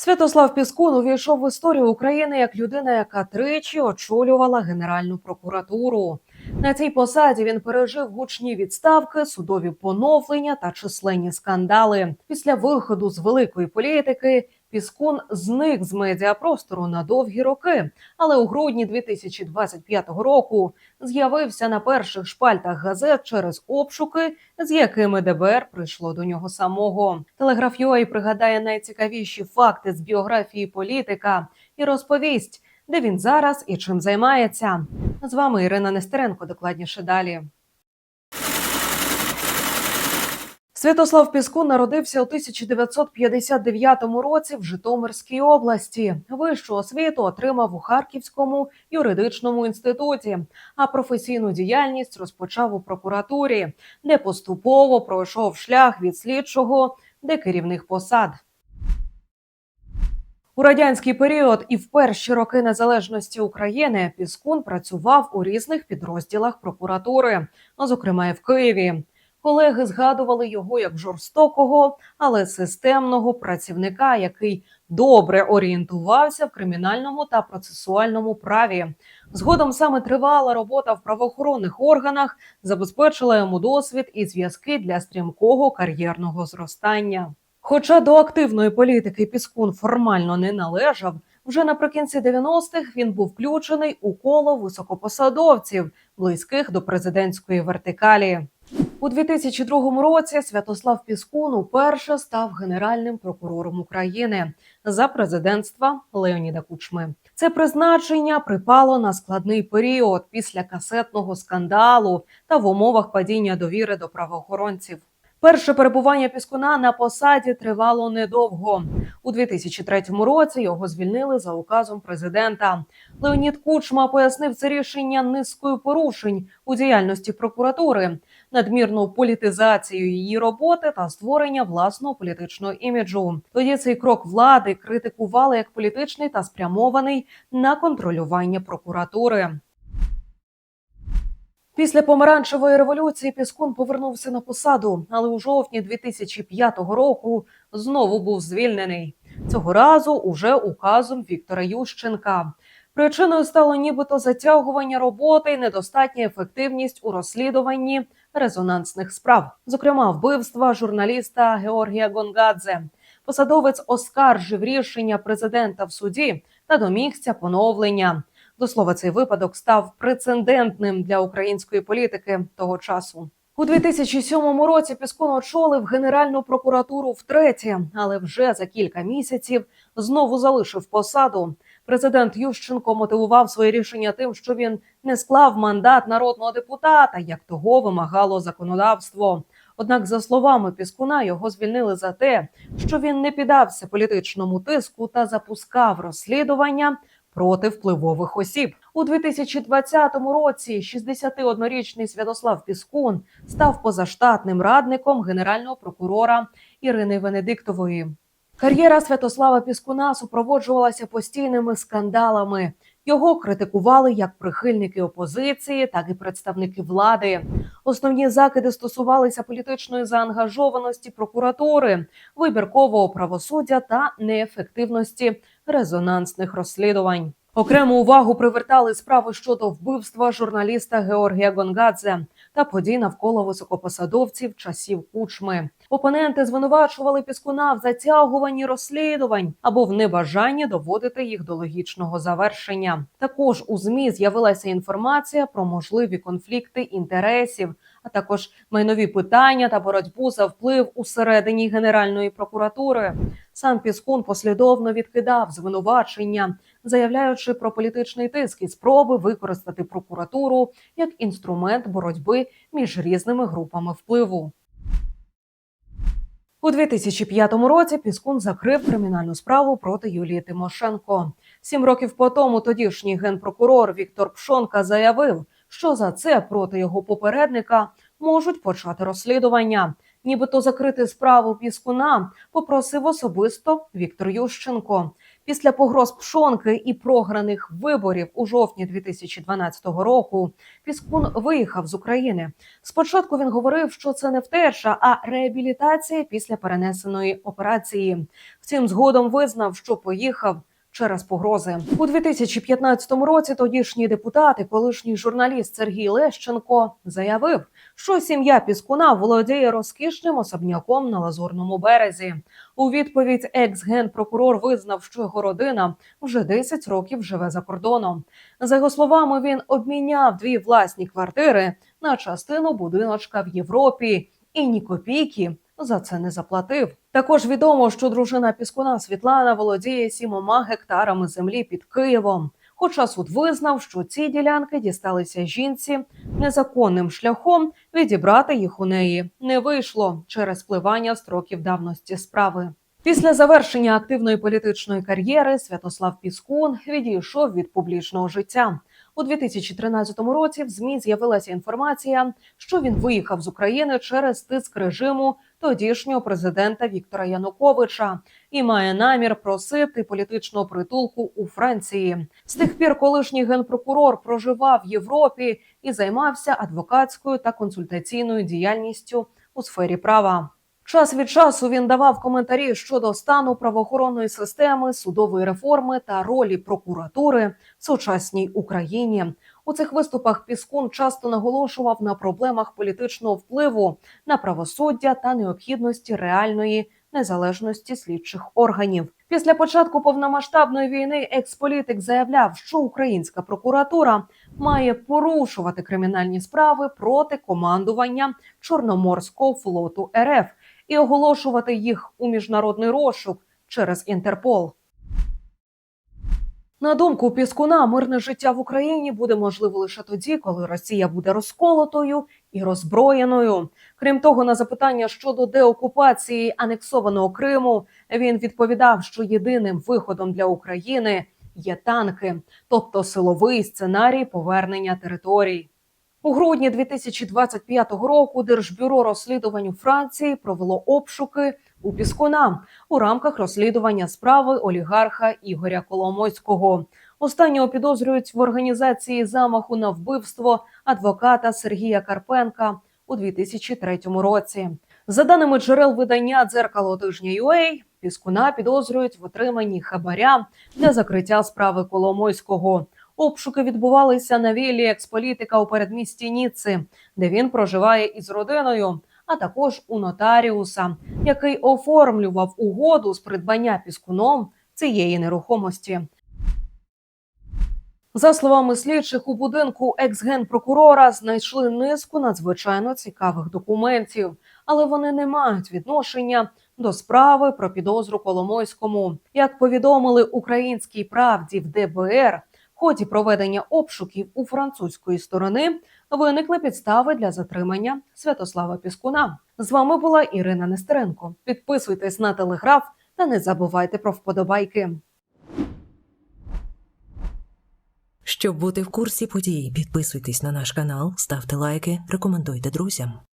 Святослав Піскун увійшов в історію України як людина, яка тричі очолювала Генеральну прокуратуру. На цій посаді він пережив гучні відставки, судові поновлення та численні скандали. Після виходу з великої політики Піскун зник з медіапростору на довгі роки, але у грудні 2025 року з'явився на перших шпальтах газет через обшуки, з якими ДБР прийшло до нього самого. Телеграф UA пригадає найцікавіші факти з біографії політика і розповість, де він зараз і чим займається. З вами Ірина Нестеренко. Докладніше далі. Святослав Піскун народився у 1959 році в Житомирській області. Вищу освіту отримав у Харківському юридичному інституті, а професійну діяльність розпочав у прокуратурі, де поступово пройшов шлях від слідчого до керівних посад. У радянський період і в перші роки незалежності України Піскун працював у різних підрозділах прокуратури, ну, зокрема і в Києві. Колеги згадували його як жорстокого, але системного працівника, який добре орієнтувався в кримінальному та процесуальному праві. Згодом саме тривала робота в правоохоронних органах забезпечила йому досвід і зв'язки для стрімкого кар'єрного зростання. Хоча до активної політики Піскун формально не належав, вже наприкінці 90-х він був включений у коло високопосадовців, близьких до президентської вертикалі. У 2002 році Святослав Піскун уперше став генеральним прокурором України за президентства Леоніда Кучми. Це призначення припало на складний період після касетного скандалу та в умовах падіння довіри до правоохоронців. Перше перебування Піскуна на посаді тривало недовго. У 2003 році його звільнили за указом президента. Леонід Кучма пояснив це рішення низкою порушень у діяльності прокуратури, надмірну політизацію її роботи та створення власного політичного іміджу. Тоді цей крок влади критикували як політичний та спрямований на контролювання прокуратури. Після помаранчевої революції Піскун повернувся на посаду, але у жовтні 2005 року знову був звільнений. Цього разу уже указом Віктора Ющенка. Причиною стало нібито затягування роботи і недостатня ефективність у розслідуванні резонансних справ, зокрема вбивства журналіста Георгія Гонгадзе. Посадовець оскаржив рішення президента в суді та домігся поновлення. До слова, цей випадок став прецедентним для української політики того часу. У 2007 році Піскун очолив Генеральну прокуратуру втретє, але вже за кілька місяців знову залишив посаду. Президент Ющенко мотивував своє рішення тим, що він не склав мандат народного депутата, як того вимагало законодавство. Однак, за словами Піскуна, його звільнили за те, що він не піддався політичному тиску та запускав розслідування проти впливових осіб. У 2020 році 61-річний Святослав Піскун став позаштатним радником генерального прокурора Ірини Венедиктової. Кар'єра Святослава Піскуна супроводжувалася постійними скандалами. Його критикували як прихильники опозиції, так і представники влади. Основні закиди стосувалися політичної заангажованості прокуратури, вибіркового правосуддя та неефективності резонансних розслідувань. Окрему увагу привертали справи щодо вбивства журналіста Георгія Гонгадзе та подій навколо високопосадовців часів кучми. Опоненти звинувачували Піскуна в затягуванні розслідувань або в небажанні доводити їх до логічного завершення. Також у змі з'явилася інформація про можливі конфлікти інтересів, а також майнові питання та боротьбу за вплив усередині Генеральної прокуратури. Сам Піскун послідовно відкидав звинувачення, заявляючи про політичний тиск і спроби використати прокуратуру як інструмент боротьби між різними групами впливу. У 2005 році Піскун закрив кримінальну справу проти Юлії Тимошенко. Сім років по тому тодішній генпрокурор Віктор Пшонка заявив, що за це проти його попередника можуть почати розслідування. Нібито закрити справу Піскуна, попросив особисто Віктор Ющенко. Після погроз Пшонки і програних виборів у жовтні 2012 року Піскун виїхав з України. Спочатку він говорив, що це не втеча, а реабілітація після перенесеної операції. Втім, згодом визнав, що поїхав. Через погрози у 2015 році тодішній депутат і колишній журналіст Сергій Лещенко заявив, що сім'я Піскуна володіє розкішним особняком на лазурному березі. У відповідь екс-генпрокурор визнав, що його родина вже 10 років живе за кордоном. За його словами, він обміняв дві власні квартири на частину будиночка в Європі і ні копійки за це не заплатив. Також відомо, що дружина Піскуна Світлана володіє сімома гектарами землі під Києвом. Хоча суд визнав, що ці ділянки дісталися жінці незаконним шляхом, відібрати їх у неї не вийшло через спливання строків давності справи. Після завершення активної політичної кар'єри Святослав Піскун відійшов від публічного життя. У 2013 році в змі з'явилася інформація, що він виїхав з України через тиск режиму тодішнього президента Віктора Януковича і має намір просити політичного притулку у Франції. З тих пір колишній генпрокурор проживав в Європі і займався адвокатською та консультаційною діяльністю у сфері права. Час від часу він давав коментарі щодо стану правоохоронної системи, судової реформи та ролі прокуратури в сучасній Україні. У цих виступах Піскун часто наголошував на проблемах політичного впливу на правосуддя та необхідності реальної незалежності слідчих органів. Після початку повномасштабної війни експолітик заявляв, що українська прокуратура має порушувати кримінальні справи проти командування Чорноморського флоту РФ і оголошувати їх у міжнародний розшук через Інтерпол. На думку Піскуна, мирне життя в Україні буде можливо лише тоді, коли Росія буде розколотою і роззброєною. Крім того, на запитання щодо деокупації анексованого Криму він відповідав, що єдиним виходом для України є танки, тобто силовий сценарій повернення територій. У грудні 2025 року Держбюро розслідувань у Франції провело обшуки у Піскуна у рамках розслідування справи олігарха Ігоря Коломойського. Останнього підозрюють в організації замаху на вбивство адвоката Сергія Карпенка у 2003 році. За даними джерел видання дзеркало тижня UA, Піскуна підозрюють в отриманні хабаря для закриття справи Коломойського. Обшуки відбувалися на віллі експолітика у передмісті Ніцци, де він проживає із родиною, а також у нотаріуса, який оформлював угоду з придбання піскуном цієї нерухомості. За словами слідчих, у будинку екс-генпрокурора знайшли низку надзвичайно цікавих документів, але вони не мають відношення до справи про підозру Коломойському. Як повідомили українській правді в ДБР, ході проведення обшуків у французької сторони виникли підстави для затримання Святослава Піскуна. З вами була Ірина Нестеренко. Підписуйтесь на телеграф та не забувайте про вподобайки. Щоб бути в курсі подій, підписуйтесь на наш канал, ставте лайки, рекомендуйте друзям.